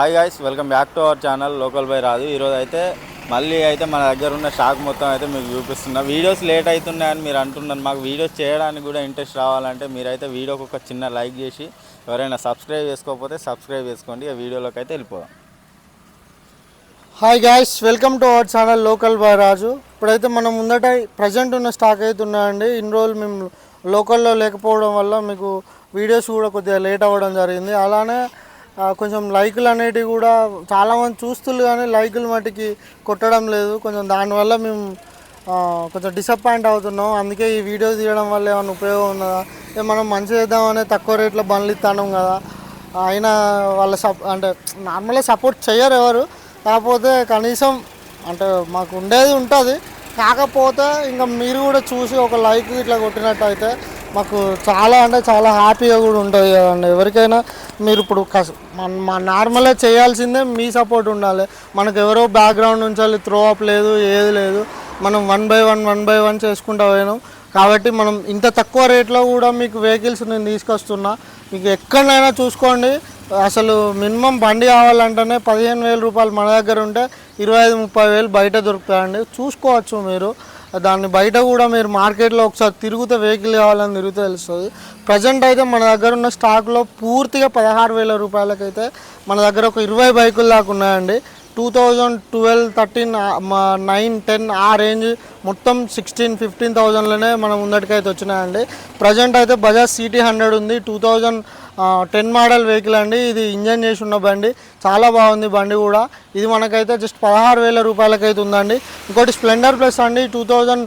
Hi guys welcome back to our channel local by రాదు ఈరోజు అయితే మళ్ళీ అయితే మన దగ్గర ఉన్న స్టాక్ మొత్తం అయితే మీకు చూపిస్తున్నా. వీడియోస్ లేట్ అవుతున్నాయని మీరు అంటున్నారు. మాకు వీడియోస్ చేయడానికి కూడా ఇంట్రెస్ట్ రావాలంటే మీరైతే వీడియోకి ఒక చిన్న లైక్ చేసి ఎవరైనా సబ్స్క్రైబ్ చేసుకోకపోతే సబ్స్క్రైబ్ చేసుకోండి. ఆ వీడియోలోకి అయితే వెళ్ళిపోదాం. Hi guys welcome to our channel local by Raju ఇప్పుడైతే మనం ముందట ప్రజెంట్ ఉన్న స్టాక్ అయితే ఉన్నాయండి. ఇన్ని రోజులు మేము లోకల్లో లేకపోవడం వల్ల మీకు వీడియోస్ కూడా కొద్దిగా లేట్ అవ్వడం జరిగింది. అలానే కొంచెం లైకులు అనేటివి కూడా చాలామంది చూస్తున్నారు కానీ లైకులు మటుకి కొట్టడం లేదు. కొంచెం దానివల్ల మేము కొంచెం డిసప్పాయింట్ అవుతున్నాం. అందుకే ఈ వీడియో తీయడం వల్ల ఏమైనా ఉపయోగం ఉన్నదా? ఏ మనం మంచి చేద్దామనే తక్కువ రేట్లో బండ్లు ఇస్తాం కదా. అయినా వాళ్ళ సప్ అంటే నార్మల్గా సపోర్ట్ చేయరు ఎవరు. కాకపోతే కనీసం అంటే మాకు ఉండేది ఉంటుంది. కాకపోతే ఇంకా మీరు కూడా చూసి ఒక లైక్ ఇట్లా కొట్టినట్టయితే మాకు చాలా అంటే చాలా హ్యాపీగా కూడా ఉంటుంది కదండి ఎవరికైనా మీరు ఇప్పుడు కస్ మన మా నార్మల్గా చేయాల్సిందే మీ సపోర్ట్ ఉండాలి. మనకు ఎవరో బ్యాక్గ్రౌండ్ నుంచి త్రో అప్ లేదు ఏది లేదు. మనం one by one one by one చేసుకుంటూ పోయినాం. కాబట్టి మనం ఇంత తక్కువ రేట్లో కూడా మీకు వెహికల్స్ నేను తీసుకొస్తున్నా. మీకు ఎక్కడైనా చూసుకోండి. అసలు మినిమం బండి కావాలంటేనే పదిహేను వేల రూపాయలు మన దగ్గర ఉంటే ఇరవై ఐదు ముప్పై వేలు బయట దొరుకుతాయండి. చూసుకోవచ్చు మీరు. దాన్ని బయట కూడా మీరు మార్కెట్లో ఒకసారి తిరుగుతే వెహికల్ కావాలని తిరిగితే తెలుస్తుంది. ప్రజెంట్ అయితే మన దగ్గర ఉన్న స్టాక్లో పూర్తిగా పదహారు వేల రూపాయలకైతే మన దగ్గర ఒక ఇరవై బైకులు దాకా ఉన్నాయండి. Two thousand twelve thirteen nine ten ఆ రేంజ్ మొత్తం సిక్స్టీన్ ఫిఫ్టీన్ థౌజండ్లోనే మనం ముందటికైతే వచ్చినాయండి. ప్రజెంట్ అయితే బజాజ్ సిటీ హండ్రెడ్ ఉంది. Two thousand ten model vehicle అండి. ఇది ఇంజన్ చేసి ఉన్న బండి. చాలా బాగుంది బండి కూడా. ఇది మనకైతే జస్ట్ పదహారు వేల రూపాయలకైతే ఉందండి. ఇంకోటి స్ప్లెండర్ ప్లస్ అండి. Two thousand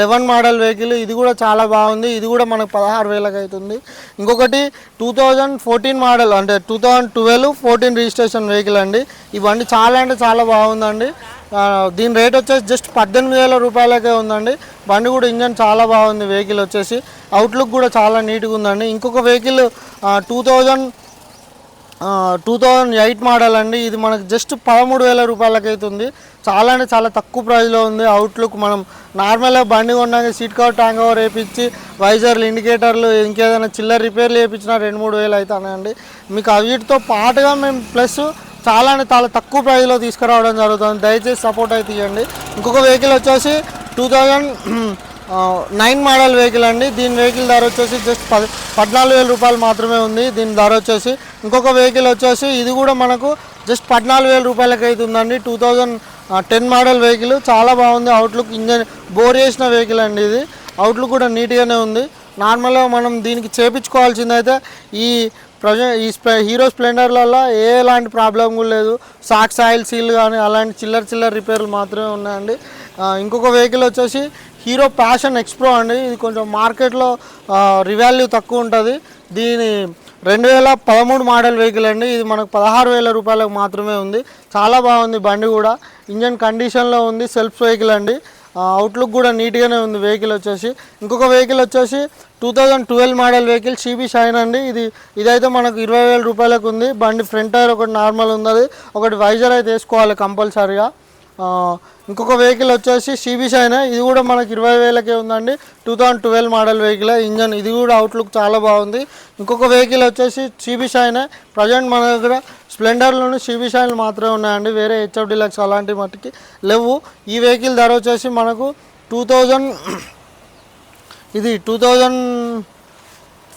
eleven model vehicle ఇది కూడా చాలా బాగుంది. ఇది కూడా మనకు పదహారు వేలకు అవుతుంది ఇంకొకటి టూ థౌజండ్ ఫోర్టీన్ మోడల్ అంటే two thousand twelve fourteen registration vehicle అండి. ఈ బండి చాలా అంటే చాలా బాగుందండి. దీని రేట్ వచ్చేసి జస్ట్ పద్దెనిమిది వేల రూపాయలకే ఉందండి. బండి కూడా ఇంజన్ చాలా బాగుంది వెహికల్ వచ్చేసి. అవుట్లుక్ కూడా చాలా నీట్గా ఉందండి. ఇంకొక vehicle two thousand two thousand eight model అండి. ఇది మనకు జస్ట్ పదమూడు వేల రూపాయలకైతుంది చాలా అంటే చాలా తక్కువ ప్రైస్లో ఉంది. అవుట్లుక్ మనం నార్మల్గా బండి కొన్నాక సీట్ కవర్ ట్యాంక్ కవర్ వేయించి వైజర్లు ఇండికేటర్లు ఇంకేదైనా చిల్లర రిపేర్లు వేయించినా రెండు మూడు వేలు అవుతాయండి. మీకు అవిటితో పాటుగా మేము ప్లస్ చాలా అంటే చాలా తక్కువ ప్రైస్లో తీసుకురావడం జరుగుతుంది. దయచేసి సపోర్ట్ అయితే ఇవ్వండి. ఇంకొక వెహికల్ వచ్చేసి two thousand nine model vehicle అండి. దీని వెహికల్ ధర వచ్చేసి జస్ట్ పది పద్నాలుగు వేల రూపాయలు మాత్రమే ఉంది. దీని ధర వచ్చేసి ఇంకొక వెహికల్ వచ్చేసి ఇది కూడా మనకు జస్ట్ పద్నాలుగు వేల రూపాయలకి అయితే ఉందండి. Two thousand ten model vehicle చాలా బాగుంది. అవుట్లుక్ ఇంజన్ బోర్ చేసిన వెహికల్ అండి ఇది. అవుట్లుక్ కూడా నీట్గానే ఉంది. నార్మల్గా మనం దీనికి చేపించుకోవాల్సింది అయితే ఈ ప్రజెంట్ ఈ హీరో స్ప్లెండర్లలో ఎలాంటి ప్రాబ్లం కూడా లేదు. సాక్స్ ఆయిల్ సీల్ కానీ అలాంటి చిల్లర చిల్లర రిపేర్లు మాత్రమే ఉన్నాయండి. ఇంకొక వెహికల్ వచ్చేసి హీరో ప్యాషన్ ఎక్స్ప్రో అండి. ఇది కొంచెం మార్కెట్లో రివాల్యూ తక్కువ ఉంటుంది. దీని రెండు వేల పదమూడు మోడల్ వెహికల్ అండి. ఇది మనకు పదహారు వేల రూపాయలకు మాత్రమే ఉంది. చాలా బాగుంది బండి కూడా. ఇంజన్ కండిషన్లో ఉంది. సెల్ఫ్ వెహికల్ అండి. అవుట్లుక్ కూడా నీట్గానే ఉంది వెహికల్ వచ్చేసి. ఇంకొక వెహికల్ వచ్చేసి two thousand twelve model vehicle CB shine అండి. ఇది ఇదైతే మనకు ఇరవై వేల రూపాయలకు ఉంది. బండి ఫ్రంట్ టైర్ ఒకటి నార్మల్ ఉంది ఒకటి వైజర్ అయితే వేసుకోవాలి కంపల్సరీగా. ఇంకొక వెహికల్ వచ్చేసి షీబీ షైన్ ఇది కూడా మనకి ఇరవై వేలకే ఉందండి. Two thousand twelve model vehicle engine ఇది కూడా అవుట్లుక్ చాలా బాగుంది. ఇంకొక వెహికల్ వచ్చేసి షీబీ షైన్ ప్రజెంట్ మన దగ్గర స్ప్లెండర్లోని సివి షైన్ మాత్రమే ఉన్నాయండి. వేరే హెచ్ఎఫ్ డిలక్స్ అలాంటి మట్టుకి లేవు. ఈ వెహికల్ ధర వచ్చేసి మనకు టూ థౌజండ్ ఇది two thousand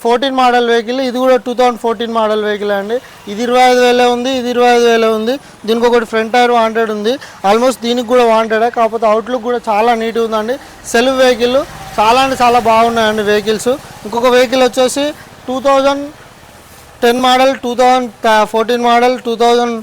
fourteen model vehicle. ఇది కూడా two thousand fourteen model vehicle అండి. ఇది ఇరవై ఐదు వేలే ఉంది ఇది ఇరవై ఐదు వేలే ఉంది. దీనికి ఒకటి ఫ్రంట్ టైర్ వాంటెడ్ ఉంది. ఆల్మోస్ట్ దీనికి కూడా వాంటెడే? కాకపోతే అవుట్లుక్ కూడా చాలా నీట్గా ఉందండి. సెల్ఫ్ వెహికల్ చాలా అంటే చాలా బాగున్నాయండి వెహికల్స్. ఇంకొక వెహికల్ వచ్చేసి two thousand ten model two thousand fourteen model two thousand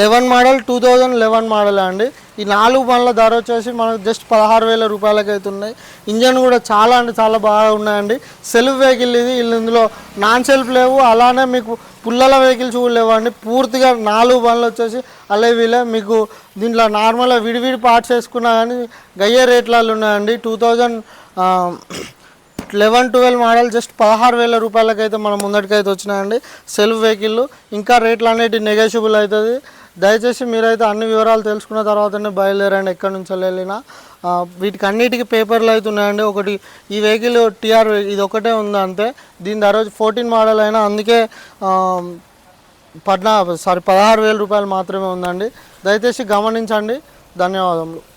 eleven model two thousand eleven model అండి. ఈ నాలుగు బండ్ల ధర వచ్చేసి మనకు జస్ట్ పదహారు వేల రూపాయలకి అయితే ఉన్నాయి. ఇంజన్ కూడా చాలా అంటే చాలా బాగా ఉన్నాయండి. సెల్ఫ్ వెహికల్ ఇది. వీళ్ళు ఇందులో నాన్ సెల్ఫ్ లేవు. అలానే మీకు పుల్లల వెహికల్స్ కూడా లేవండి. పూర్తిగా నాలుగు బండ్లు వచ్చేసి అలే వీలే. మీకు దీంట్లో నార్మల్గా విడివిడి పార్ట్స్ వేసుకున్నా కానీ గయ్యే రేట్లలో ఉన్నాయండి. Two thousand eleven twelve model just పదహారు వేల రూపాయలకైతే మన ముందటికైతే వచ్చినాయండి. సెల్ఫ్ వెహికల్ ఇంకా రేట్లు అనేవి నెగోషియబుల్ అవుతుంది. దయచేసి మీరైతే అన్ని వివరాలు తెలుసుకున్న తర్వాతనే బయలుదేరండి ఎక్కడి నుంచి వెళ్ళినా. వీటికి అన్నిటికీ పేపర్లు అయితే ఉన్నాయండి. ఒకటి ఈ వెహికల్ టీఆర్ ఇది ఒకటే ఉంది అంతే. దీని ధర ఫోర్టీన్ మోడల్ అయినా అందుకే పద్నా సారీ పదహారు వేల రూపాయలు మాత్రమే ఉందండి. దయచేసి గమనించండి. ధన్యవాదములు.